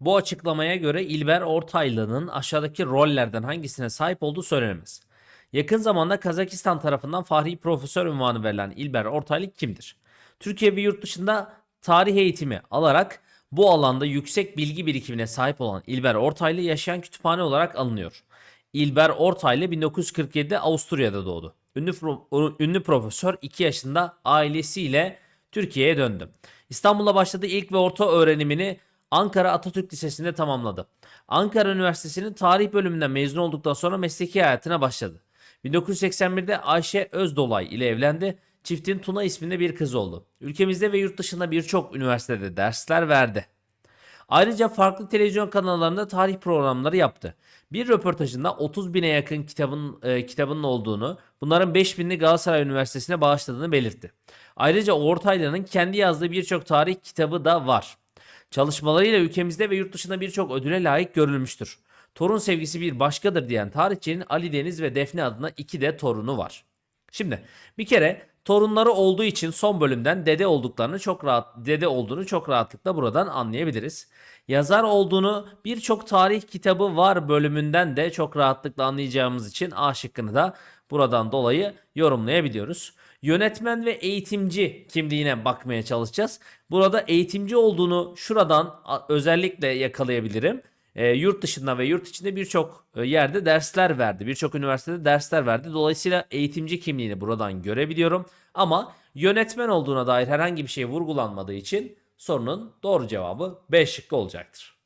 Bu açıklamaya göre İlber Ortaylı'nın aşağıdaki rollerden hangisine sahip olduğu söylenemez. Yakın zamanda Kazakistan tarafından Fahri Profesör unvanı verilen İlber Ortaylı kimdir? Türkiye ve yurt dışında tarih eğitimi alarak bu alanda yüksek bilgi birikimine sahip olan İlber Ortaylı yaşayan kütüphane olarak alınıyor. İlber Ortaylı 1947'de Avusturya'da doğdu. Ünlü, ünlü profesör 2 yaşında ailesiyle Türkiye'ye döndü. İstanbul'da başladığı ilk ve orta öğrenimini Ankara Atatürk Lisesi'nde tamamladı. Ankara Üniversitesi'nin tarih bölümünden mezun olduktan sonra mesleki hayatına başladı. 1981'de Ayşe Özdolay ile evlendi. Çiftin Tuna isminde bir kız oldu. Ülkemizde ve yurt dışında birçok üniversitede dersler verdi. Ayrıca farklı televizyon kanallarında tarih programları yaptı. Bir röportajında 30 bine yakın kitabın e, kitabının olduğunu, bunların 5 binini Galatasaray Üniversitesi'ne bağışladığını belirtti. Ayrıca Ortaylı'nın kendi yazdığı birçok tarih kitabı da var. Çalışmalarıyla ülkemizde ve yurt dışında birçok ödüle layık görülmüştür. Torun sevgisi bir başkadır diyen tarihçinin Ali Deniz ve Defne adına iki de torunu var. Şimdi bir kere torunları olduğu için son bölümden dede olduklarını çok rahat dede olduğunu çok rahatlıkla buradan anlayabiliriz. Yazar olduğunu birçok tarih kitabı var bölümünden de çok rahatlıkla anlayacağımız için A şıkkını da buradan dolayı yorumlayabiliyoruz. Yönetmen ve eğitimci kimliğine bakmaya çalışacağız. Burada eğitimci olduğunu şuradan özellikle yakalayabilirim. E, yurt dışında ve yurt içinde birçok e, yerde dersler verdi. Birçok üniversitede dersler verdi. Dolayısıyla eğitimci kimliğini buradan görebiliyorum. Ama yönetmen olduğuna dair herhangi bir şey vurgulanmadığı için sorunun doğru cevabı B şıkkı olacaktır.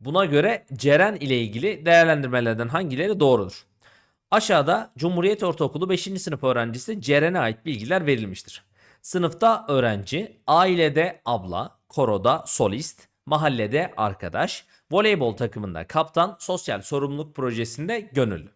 Buna göre Ceren ile ilgili değerlendirmelerden hangileri doğrudur? Aşağıda Cumhuriyet Ortaokulu 5. sınıf öğrencisi Ceren'e ait bilgiler verilmiştir. Sınıfta öğrenci, ailede abla, koroda solist, mahallede arkadaş, voleybol takımında kaptan, sosyal sorumluluk projesinde gönüllü.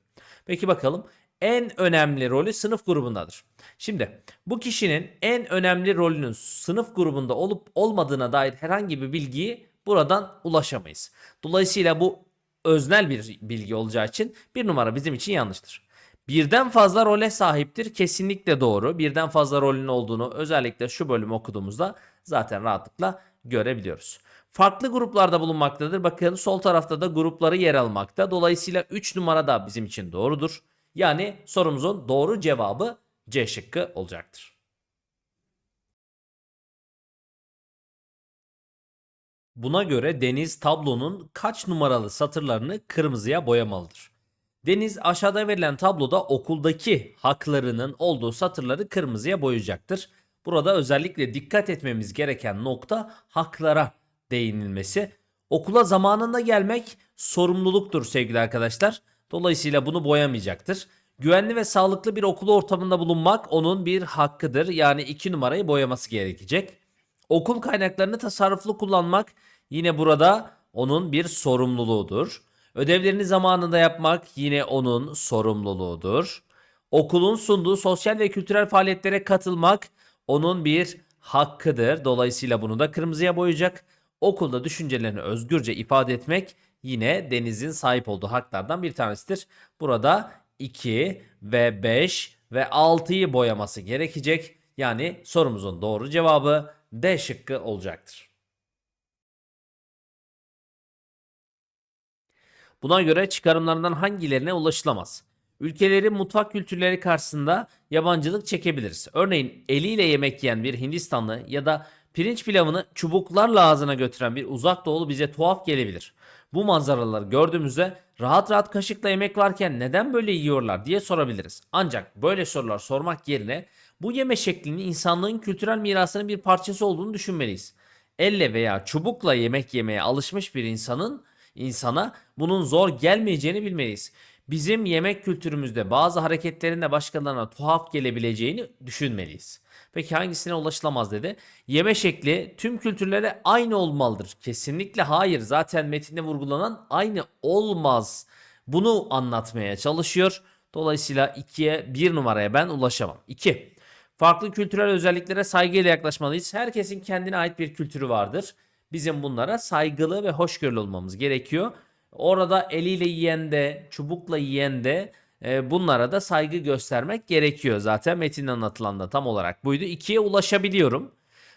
Peki bakalım en önemli rolü sınıf grubundadır. Şimdi bu kişinin en önemli rolünün sınıf grubunda olup olmadığına dair herhangi bir bilgiyi buradan ulaşamayız. Dolayısıyla bu öznel bir bilgi olacağı için bir numara bizim için yanlıştır. Birden fazla role sahiptir kesinlikle doğru. Birden fazla rolün olduğunu özellikle şu bölümü okuduğumuzda zaten rahatlıkla görebiliyoruz. Farklı gruplarda bulunmaktadır. Bakın sol tarafta da grupları yer almakta. Dolayısıyla 3 numara da bizim için doğrudur. Yani sorumuzun doğru cevabı C şıkkı olacaktır. Buna göre Deniz tablonun kaç numaralı satırlarını kırmızıya boyamalıdır? Deniz aşağıda verilen tabloda okuldaki haklarının olduğu satırları kırmızıya boyayacaktır. Burada özellikle dikkat etmemiz gereken nokta haklara değinilmesi. Okula zamanında gelmek sorumluluktur sevgili arkadaşlar. Dolayısıyla bunu boyamayacaktır. Güvenli ve sağlıklı bir okul ortamında bulunmak onun bir hakkıdır. Yani 2 numarayı boyaması gerekecek. Okul kaynaklarını tasarruflu kullanmak yine burada onun bir sorumluluğudur. Ödevlerini zamanında yapmak yine onun sorumluluğudur. Okulun sunduğu sosyal ve kültürel faaliyetlere katılmak onun bir hakkıdır. Dolayısıyla bunu da kırmızıya boyayacak. Okulda düşüncelerini özgürce ifade etmek yine Deniz'in sahip olduğu haklardan bir tanesidir. Burada 2 ve 5 ve 6'yı boyaması gerekecek. Yani sorumuzun doğru cevabı D şıkkı olacaktır. Buna göre çıkarımlarından hangilerine ulaşılamaz? Ülkelerin mutfak kültürleri karşısında yabancılık çekebiliriz. Örneğin eliyle yemek yiyen bir Hindistanlı ya da pirinç pilavını çubuklarla ağzına götüren bir uzak doğulu bize tuhaf gelebilir. Bu manzaraları gördüğümüzde rahat rahat kaşıkla yemek varken neden böyle yiyorlar diye sorabiliriz. Ancak böyle sorular sormak yerine bu yeme şeklinin insanlığın kültürel mirasının bir parçası olduğunu düşünmeliyiz. Elle veya çubukla yemek yemeye alışmış bir insanın insana bunun zor gelmeyeceğini bilmeliyiz. Bizim yemek kültürümüzde bazı hareketlerin de başkalarına tuhaf gelebileceğini düşünmeliyiz. Peki hangisine ulaşılamaz dedi? Yeme şekli tüm kültürlere aynı olmalıdır. Kesinlikle hayır. Zaten metinde vurgulanan aynı olmaz. Bunu anlatmaya çalışıyor. Dolayısıyla 2'ye 1 numaraya ben ulaşamam. 2. Farklı kültürel özelliklere saygıyla yaklaşmalıyız. Herkesin kendine ait bir kültürü vardır. Bizim bunlara saygılı ve hoşgörülü olmamız gerekiyor. Orada eliyle yiyen de, çubukla yiyen de e, bunlara da saygı göstermek gerekiyor. Zaten metinde anlatılan da tam olarak buydu. 2'ye ulaşabiliyorum.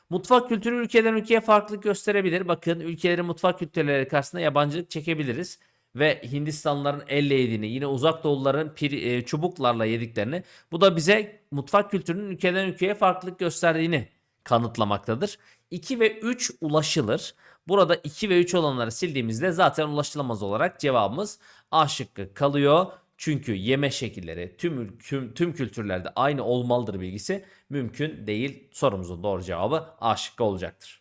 Mutfak kültürü ülkeden ülkeye farklılık gösterebilir. Bakın ülkelerin mutfak kültürleri karşısında yabancılık çekebiliriz. Ve Hindistanlıların elle yediğini, yine uzak doğuluların pir, e, çubuklarla yediklerini. Bu da bize mutfak kültürünün ülkeden ülkeye farklılık gösterdiğini kanıtlamaktadır. 2 ve 3 ulaşılır. Burada 2 ve 3 olanları sildiğimizde zaten ulaşılamaz olarak cevabımız A şıkkı kalıyor. Çünkü yeme şekilleri tüm, tüm, tüm kültürlerde aynı olmalıdır bilgisi mümkün değil. Sorumuzun doğru cevabı A şıkkı olacaktır.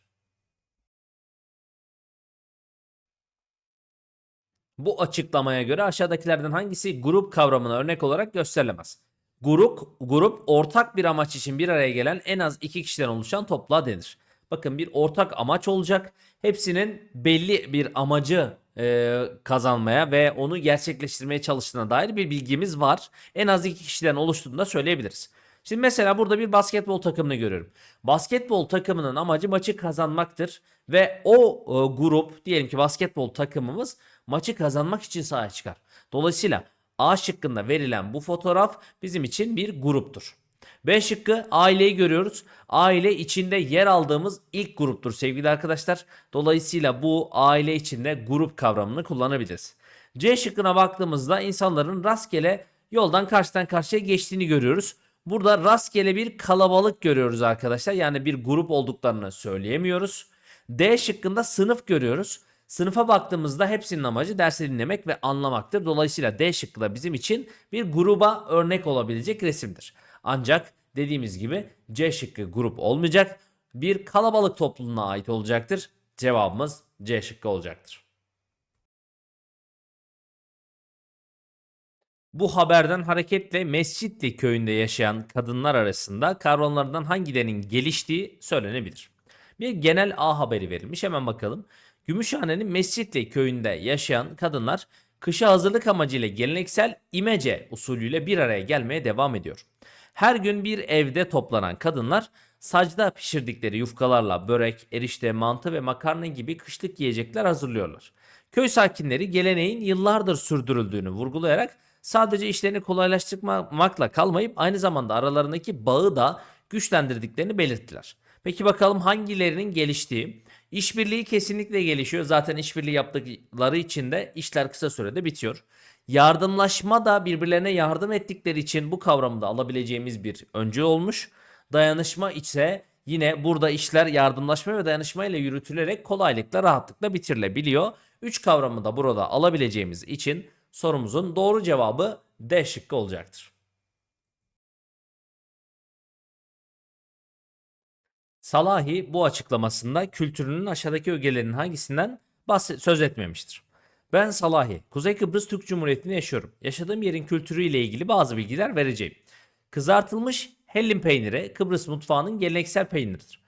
Bu açıklamaya göre aşağıdakilerden hangisi grup kavramına örnek olarak gösterilemez? Grup, grup ortak bir amaç için bir araya gelen en az iki kişiden oluşan topluluğa denir. Bakın bir ortak amaç olacak. Hepsinin belli bir amacı e, kazanmaya ve onu gerçekleştirmeye çalıştığına dair bir bilgimiz var. En az iki kişiden oluştuğunu da söyleyebiliriz. Şimdi mesela burada bir basketbol takımını görüyorum. Basketbol takımının amacı maçı kazanmaktır ve o e, grup diyelim ki basketbol takımımız maçı kazanmak için sahaya çıkar. Dolayısıyla A şıkkında verilen bu fotoğraf bizim için bir gruptur. B şıkkı aileyi görüyoruz. Aile içinde yer aldığımız ilk gruptur sevgili arkadaşlar. Dolayısıyla bu aile içinde grup kavramını kullanabiliriz. C şıkkına baktığımızda insanların rastgele yoldan karşıdan karşıya geçtiğini görüyoruz. Burada rastgele bir kalabalık görüyoruz arkadaşlar. Yani bir grup olduklarını söyleyemiyoruz. D şıkkında sınıf görüyoruz. Sınıfa baktığımızda hepsinin amacı dersi dinlemek ve anlamaktır. Dolayısıyla D şıkkı da bizim için bir gruba örnek olabilecek resimdir. Ancak dediğimiz gibi C şıkkı grup olmayacak. Bir kalabalık topluluğuna ait olacaktır. Cevabımız C şıkkı olacaktır. Bu haberden hareketle Mescitli köyünde yaşayan kadınlar arasında kavramlardan hangilerinin geliştiği söylenebilir. Bir genel A haberi verilmiş hemen bakalım. Gümüşhane'nin Mescitli köyünde yaşayan kadınlar kışa hazırlık amacıyla geleneksel imece usulüyle bir araya gelmeye devam ediyor. Her gün bir evde toplanan kadınlar sacda pişirdikleri yufkalarla börek, erişte, mantı ve makarna gibi kışlık yiyecekler hazırlıyorlar. Köy sakinleri geleneğin yıllardır sürdürüldüğünü vurgulayarak sadece işlerini kolaylaştırmakla kalmayıp aynı zamanda aralarındaki bağı da güçlendirdiklerini belirttiler. Peki bakalım hangilerinin geliştiği? İşbirliği kesinlikle gelişiyor. Zaten işbirliği yaptıkları için de işler kısa sürede bitiyor. Yardımlaşma da birbirlerine yardım ettikleri için bu kavramı da alabileceğimiz bir öncü olmuş. Dayanışma ise yine burada işler yardımlaşma ve dayanışma ile yürütülerek kolaylıkla rahatlıkla bitirilebiliyor. Üç kavramı da burada alabileceğimiz için sorumuzun doğru cevabı D şıkkı olacaktır. Salahi bu açıklamasında kültürünün aşağıdaki ögelerinin hangisinden bahse- söz etmemiştir. Ben Salahi, Kuzey Kıbrıs Türk Cumhuriyeti'nde yaşıyorum. Yaşadığım yerin kültürüyle ilgili bazı bilgiler vereceğim. Kızartılmış hellim peyniri Kıbrıs mutfağının geleneksel peyniridir.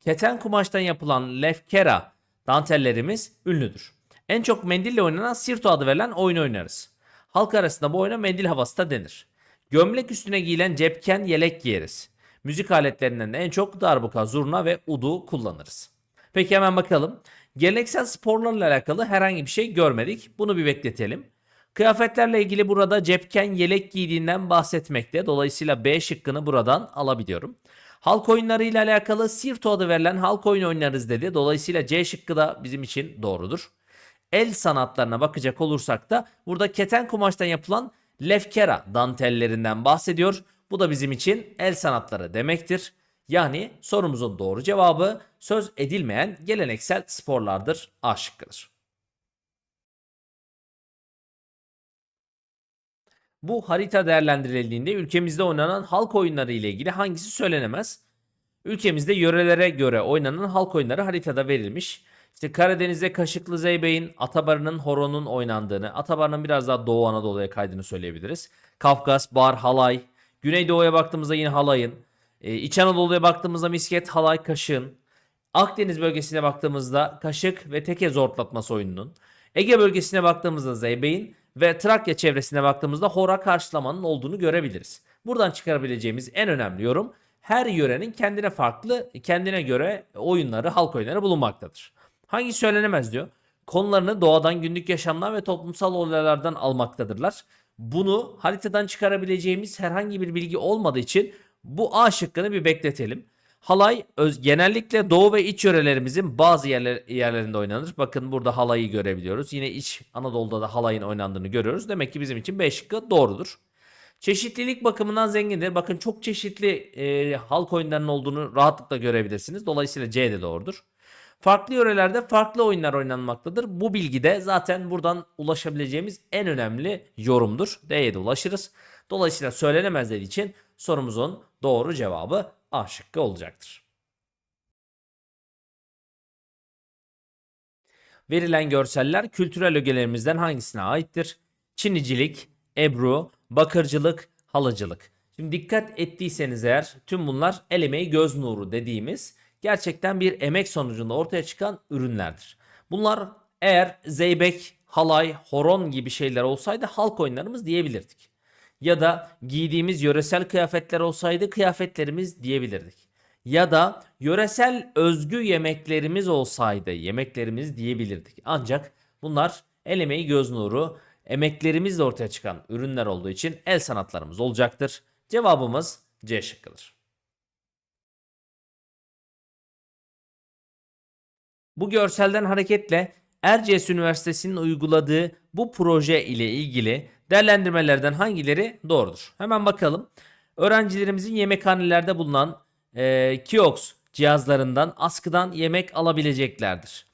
Keten kumaştan yapılan lefkera dantellerimiz ünlüdür. En çok mendille oynanan sirto adı verilen oyun oynarız. Halk arasında bu oyuna mendil havası da denir. Gömlek üstüne giyilen cepken yelek giyeriz. Müzik aletlerinden de en çok darbuka, zurna ve udu kullanırız. Peki hemen bakalım. Geleneksel sporlarla alakalı herhangi bir şey görmedik. Bunu bir bekletelim. Kıyafetlerle ilgili burada cepken yelek giydiğinden bahsetmekte. Dolayısıyla B şıkkını buradan alabiliyorum. Halk oyunları ile alakalı Sirto adı verilen halk oyunu oynarız dedi. Dolayısıyla C şıkkı da bizim için doğrudur. El sanatlarına bakacak olursak da burada keten kumaştan yapılan lefkera dantellerinden bahsediyor. Bu da bizim için el sanatları demektir. Yani sorumuzun doğru cevabı söz edilmeyen geleneksel sporlardır. A şıkkıdır. Bu harita değerlendirildiğinde ülkemizde oynanan halk oyunları ile ilgili hangisi söylenemez? Ülkemizde yörelere göre oynanan halk oyunları haritada verilmiş. İşte Karadeniz'de Kaşıklı Zeybeğin, Atabarı'nın horonun oynandığını, Atabarı'nın biraz daha Doğu Anadolu'ya kaydığını söyleyebiliriz. Kafkas, Bar, Halay. Güneydoğu'ya baktığımızda yine Halay'ın. Ee, İç Anadolu'ya baktığımızda misket, halay, kaşığın. Akdeniz bölgesine baktığımızda kaşık ve teke zortlatması oyununun. Ege bölgesine baktığımızda zeybeğin ve Trakya çevresine baktığımızda hora karşılamanın olduğunu görebiliriz. Buradan çıkarabileceğimiz en önemli yorum her yörenin kendine farklı, kendine göre oyunları, halk oyunları bulunmaktadır. Hangi söylenemez diyor? Konularını doğadan, günlük yaşamdan ve toplumsal olaylardan almaktadırlar. Bunu haritadan çıkarabileceğimiz herhangi bir bilgi olmadığı için bu A şıkkını bir bekletelim. Halay öz- genellikle doğu ve iç yörelerimizin bazı yerler, yerlerinde oynanır. Bakın burada halayı görebiliyoruz. Yine iç Anadolu'da da halayın oynandığını görüyoruz. Demek ki bizim için B şıkkı doğrudur. Çeşitlilik bakımından zengindir. Bakın çok çeşitli e, halk oyunlarının olduğunu rahatlıkla görebilirsiniz. Dolayısıyla C de doğrudur. Farklı yörelerde farklı oyunlar oynanmaktadır. Bu bilgi de zaten buradan ulaşabileceğimiz en önemli yorumdur. D'ye de ulaşırız. Dolayısıyla söylenemezleri için sorumuzun doğru cevabı A şıkkı olacaktır. Verilen görseller kültürel ögelerimizden hangisine aittir? Çinicilik, Ebru, bakırcılık, halıcılık. Şimdi dikkat ettiyseniz eğer tüm bunlar el emeği göz nuru dediğimiz gerçekten bir emek sonucunda ortaya çıkan ürünlerdir. Bunlar eğer zeybek, halay, horon gibi şeyler olsaydı halk oyunlarımız diyebilirdik. Ya da giydiğimiz yöresel kıyafetler olsaydı kıyafetlerimiz diyebilirdik. Ya da yöresel özgü yemeklerimiz olsaydı yemeklerimiz diyebilirdik. Ancak bunlar el emeği göz nuru, emeklerimizle ortaya çıkan ürünler olduğu için el sanatlarımız olacaktır. Cevabımız C şıkkıdır. Bu görselden hareketle Erciyes Üniversitesi'nin uyguladığı bu proje ile ilgili değerlendirmelerden hangileri doğrudur? Hemen bakalım. Öğrencilerimizin yemekhanelerde bulunan e, kiosk cihazlarından askıdan yemek alabileceklerdir.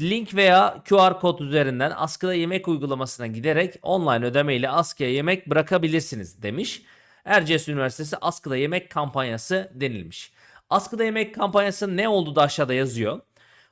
Link veya QR kod üzerinden askıda yemek uygulamasına giderek online ödeme ile askıya yemek bırakabilirsiniz demiş. Erciyes Üniversitesi askıda yemek kampanyası denilmiş. Askıda yemek kampanyası ne oldu da aşağıda yazıyor.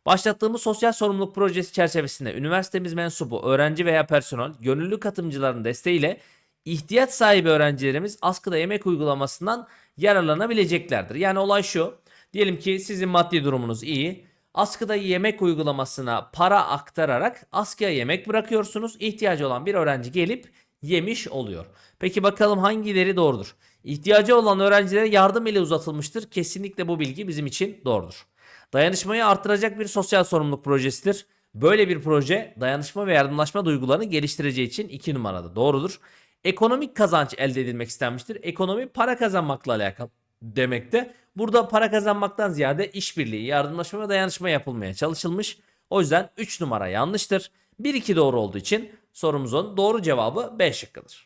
Başlattığımız sosyal sorumluluk projesi çerçevesinde üniversitemiz mensubu öğrenci veya personel gönüllü katılımcıların desteğiyle ihtiyaç sahibi öğrencilerimiz askıda yemek uygulamasından yararlanabileceklerdir. Yani olay şu. Diyelim ki sizin maddi durumunuz iyi. Askıda yemek uygulamasına para aktararak askıya yemek bırakıyorsunuz. İhtiyacı olan bir öğrenci gelip yemiş oluyor. Peki bakalım hangileri doğrudur? İhtiyacı olan öğrencilere yardım ile uzatılmıştır. Kesinlikle bu bilgi bizim için doğrudur. Dayanışmayı artıracak bir sosyal sorumluluk projesidir. Böyle bir proje dayanışma ve yardımlaşma duygularını geliştireceği için 2 numarada doğrudur. Ekonomik kazanç elde edilmek istenmiştir. Ekonomi para kazanmakla alakalı demekte. Burada para kazanmaktan ziyade işbirliği, yardımlaşma ve dayanışma yapılmaya çalışılmış. O yüzden 3 numara yanlıştır. 1-2 doğru olduğu için sorumuzun doğru cevabı B şıkkıdır.